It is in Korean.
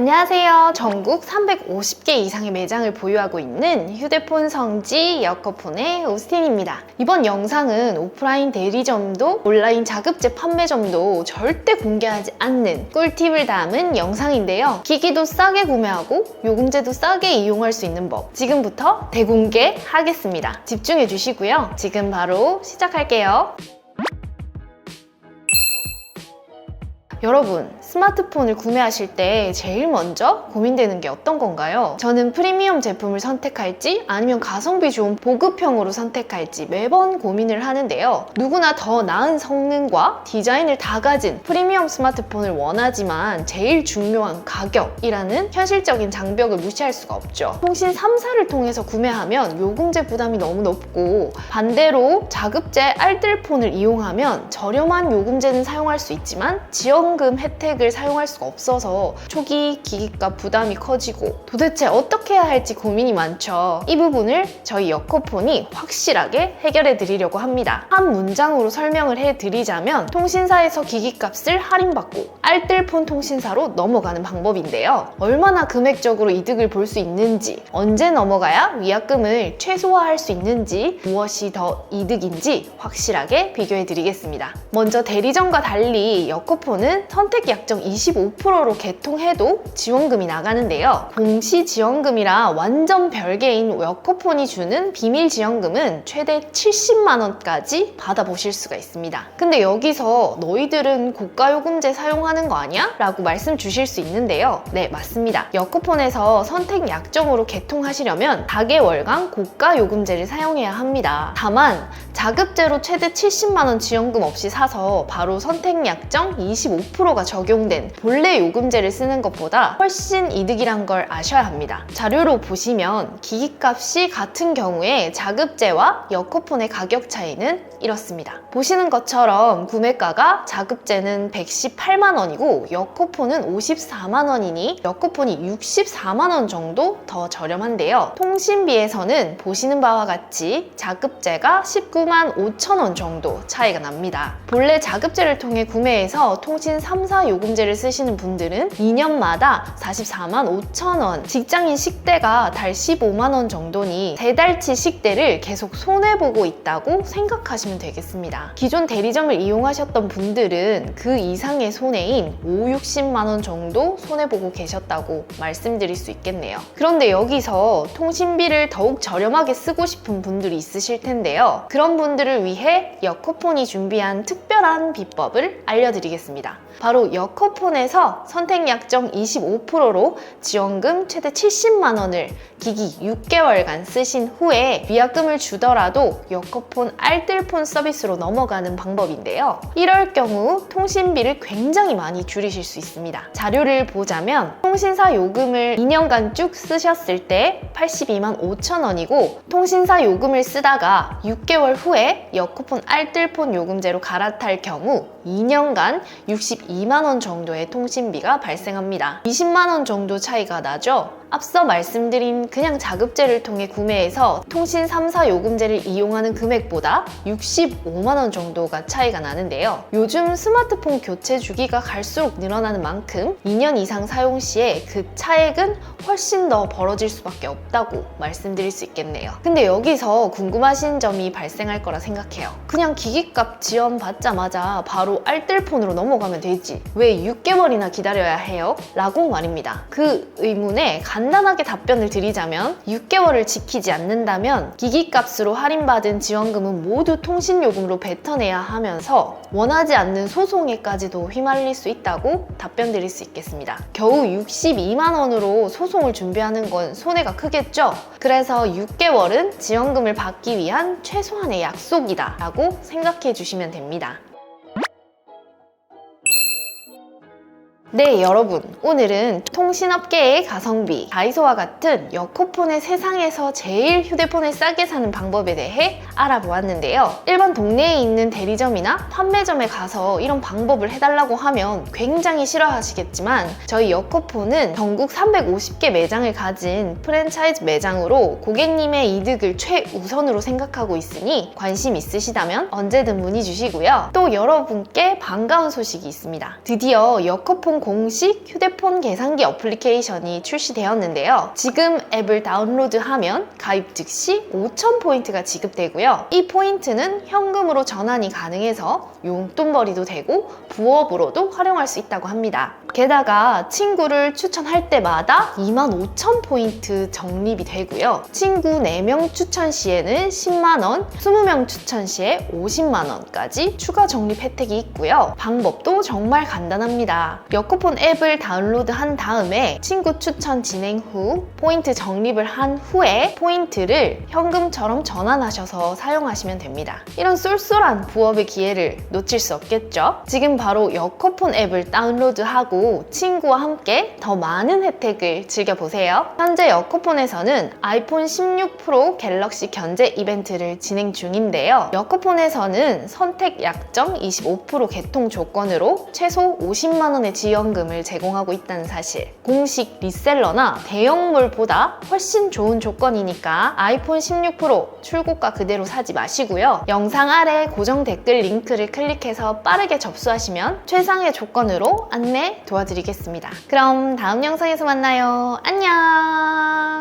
안녕하세요. 전국 350개 이상의 매장을 보유하고 있는 휴대폰 성지 여커폰의 오스틴입니다. 이번 영상은 오프라인 대리점도 온라인 자급제 판매점도 절대 공개하지 않는 꿀팁을 담은 영상인데요. 기기도 싸게 구매하고 요금제도 싸게 이용할 수 있는 법 지금부터 대공개하겠습니다. 집중해 주시고요. 지금 바로 시작할게요. 여러분, 스마트폰을 구매하실 때 제일 먼저 고민되는 게 어떤 건가요? 저는 프리미엄 제품을 선택할지 아니면 가성비 좋은 보급형으로 선택할지 매번 고민을 하는데요. 누구나 더 나은 성능과 디자인을 다 가진 프리미엄 스마트폰을 원하지만 제일 중요한 가격이라는 현실적인 장벽을 무시할 수가 없죠. 통신 3사를 통해서 구매하면 요금제 부담이 너무 높고 반대로 자급제 알뜰폰을 이용하면 저렴한 요금제는 사용할 수 있지만 지원 지원금 혜택을 사용할 수가 없어서 초기 기기값 부담이 커지고 도대체 어떻게 해야 할지 고민이 많죠. 이 부분을 저희 여코폰이 확실하게 해결해 드리려고 합니다. 한 문장으로 설명을 해 드리자면 통신사에서 기기값을 할인받고 알뜰폰 통신사로 넘어가는 방법인데요. 얼마나 금액적으로 이득을 볼 수 있는지, 언제 넘어가야 위약금을 최소화할 수 있는지, 무엇이 더 이득인지 확실하게 비교해 드리겠습니다. 먼저 대리점과 달리 여코폰은 선택 약정 25%로 개통해도 지원금이 나가는데요. 공시 지원금이라 완전 별개인 워커폰이 주는 비밀 지원금은 최대 70만 원까지 받아보실 수가 있습니다. 근데 여기서 너희들은 고가 요금제 사용하는 거 아니야? 라고 말씀 주실 수 있는데요. 네, 맞습니다. 여커폰에서 선택 약정으로 개통하시려면 4개월간 고가 요금제를 사용해야 합니다. 다만 자급제로 최대 70만 원 지원금 없이 사서 바로 선택 약정 25% 10%가 적용된 본래 요금제를 쓰는 것보다 훨씬 이득이란 걸 아셔야 합니다. 자료로 보시면 기기값이 같은 경우에 자급제와 여코폰의 가격 차이는 이렇습니다. 보시는 것처럼 구매가가 자급제는 118만 원이고 여코폰은 54만 원이니 여코폰이 64만 원 정도 더 저렴한데요. 통신비에서는 보시는 바와 같이 자급제가 19만 5천 원 정도 차이가 납니다. 본래 자급제를 통해 구매해서 통신 3, 4 요금제를 쓰시는 분들은 2년마다 44만 5천 원, 직장인 식대가 달 15만 원 정도니 세 달치 식대를 계속 손해보고 있다고 생각하시면 되겠습니다. 기존 대리점을 이용하셨던 분들은 그 이상의 손해인 5, 60만 원 정도 손해보고 계셨다고 말씀드릴 수 있겠네요. 그런데 여기서 통신비를 더욱 저렴하게 쓰고 싶은 분들이 있으실 텐데요. 그런 분들을 위해 여코폰이 준비한 특별한 비법을 알려드리겠습니다. 바로 여커폰에서 선택 약정 25%로 지원금 최대 70만 원을 기기 6개월간 쓰신 후에 위약금을 주더라도 여커폰 알뜰폰 서비스로 넘어가는 방법인데요. 이럴 경우 통신비를 굉장히 많이 줄이실 수 있습니다. 자료를 보자면 통신사 요금을 2년간 쭉 쓰셨을 때 82만 5천 원이고 통신사 요금을 쓰다가 6개월 후에 여코폰 알뜰폰 요금제로 갈아탈 경우 2년간 62만 원 정도의 통신비가 발생합니다. 20만 원 정도 차이가 나죠? 앞서 말씀드린 그냥 자급제를 통해 구매해서 통신 3사 요금제를 이용하는 금액보다 65만원 정도가 차이가 나는데요. 요즘 스마트폰 교체 주기가 갈수록 늘어나는 만큼 2년 이상 사용 시에 그 차액은 훨씬 더 벌어질 수밖에 없다고 말씀드릴 수 있겠네요. 근데 여기서 궁금하신 점이 발생할 거라 생각해요. 그냥 기기값 지원 받자마자 바로 알뜰폰으로 넘어가면 되지. 왜 6개월이나 기다려야 해요? 라고 말입니다. 그 의문에 간 단하게 답변을 드리자면 6개월을 지키지 않는다면 기기값으로 할인받은 지원금은 모두 통신요금으로 뱉어내야 하면서 원하지 않는 소송에까지도 휘말릴 수 있다고 답변 드릴 수 있겠습니다. 겨우 62만 원으로 소송을 준비하는 건 손해가 크겠죠? 그래서 6개월은 지원금을 받기 위한 최소한의 약속이다 라고 생각해 주시면 됩니다. 네, 여러분. 오늘은 통신업계의 가성비, 다이소와 같은 여코폰의 세상에서 제일 휴대폰을 싸게 사는 방법에 대해 알아보았는데요. 일반 동네에 있는 대리점이나 판매점에 가서 이런 방법을 해달라고 하면 굉장히 싫어하시겠지만 저희 여코폰은 전국 350개 매장을 가진 프랜차이즈 매장으로 고객님의 이득을 최우선으로 생각하고 있으니 관심 있으시다면 언제든 문의 주시고요. 또 여러분께 반가운 소식이 있습니다. 드디어 여코폰 공식 휴대폰 계산기 어플리케이션이 출시되었는데요. 지금 앱을 다운로드하면 가입 즉시 5,000포인트가 지급되고요. 이 포인트는 현금으로 전환이 가능해서 용돈벌이도 되고 부업으로도 활용할 수 있다고 합니다. 게다가 친구를 추천할 때마다 25,000포인트 적립이 되고요. 친구 4명 추천 시에는 10만원, 20명 추천 시에 50만원까지 추가 적립 혜택이 있고요. 방법도 정말 간단합니다. 여 코폰 앱을 다운로드 한 다음에 친구 추천 진행 후 포인트 적립을 한 후에 포인트를 현금처럼 전환하셔서 사용하시면 됩니다. 이런 쏠쏠한 부업의 기회를 놓칠 수 없겠죠? 지금 바로 여코폰 앱을 다운로드하고 친구와 함께 더 많은 혜택을 즐겨보세요. 현재 여코폰에서는 아이폰 16 프로 갤럭시 견제 이벤트를 진행 중인데요. 여코폰에서는 선택 약정 25% 개통 조건으로 최소 50만원의 지원금을 제공하고 있다는 사실. 공식 리셀러나 대형몰보다 훨씬 좋은 조건이니까 아이폰 16 프로 출고가 그대로 사지 마시고요. 영상 아래 고정 댓글 링크를 클릭해서 빠르게 접수하시면 최상의 조건으로 안내 도와드리겠습니다. 그럼 다음 영상에서 만나요. 안녕!